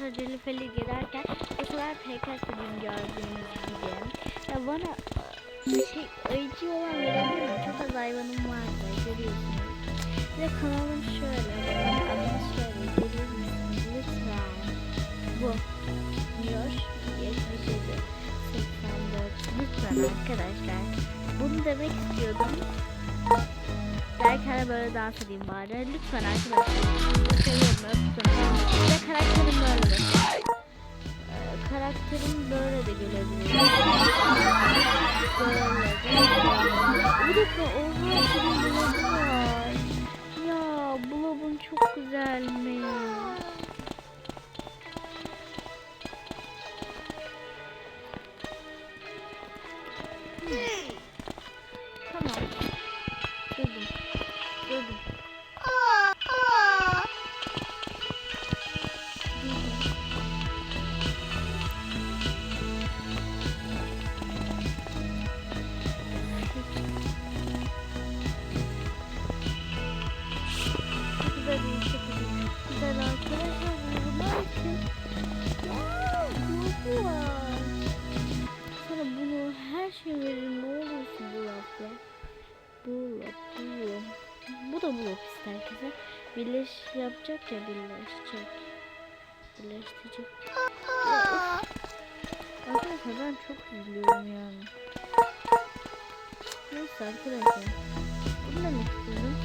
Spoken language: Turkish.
Tacilifeli giderken bu sefer PK istediğim gördüğünüz gibi. Ya bana bir şey ayıcı olan verebilir mi? Çok az hayvanım vardı görüyorsunuz. Ve kanalım şöyle. Adını şöyle gelir misiniz? Lütfen. Bu. Diyor. 77. 84. Lütfen arkadaşlar. Bunu demek istiyordum. Derken böyle dans edeyim bari. Lütfen arkadaşlar. Seviyorum dakika var. Ya blogun çok güzelmiş. Veririm. Ne olursun bu lafla. Bu laf, bu. Bu da bu laf ister herkese. Birleş yapacak ya birleşecek. Birleştirecek. Arkadaşlar ben çok üzülüyorum yani. Neyse arkadaşlar. Bunu demek istiyorum.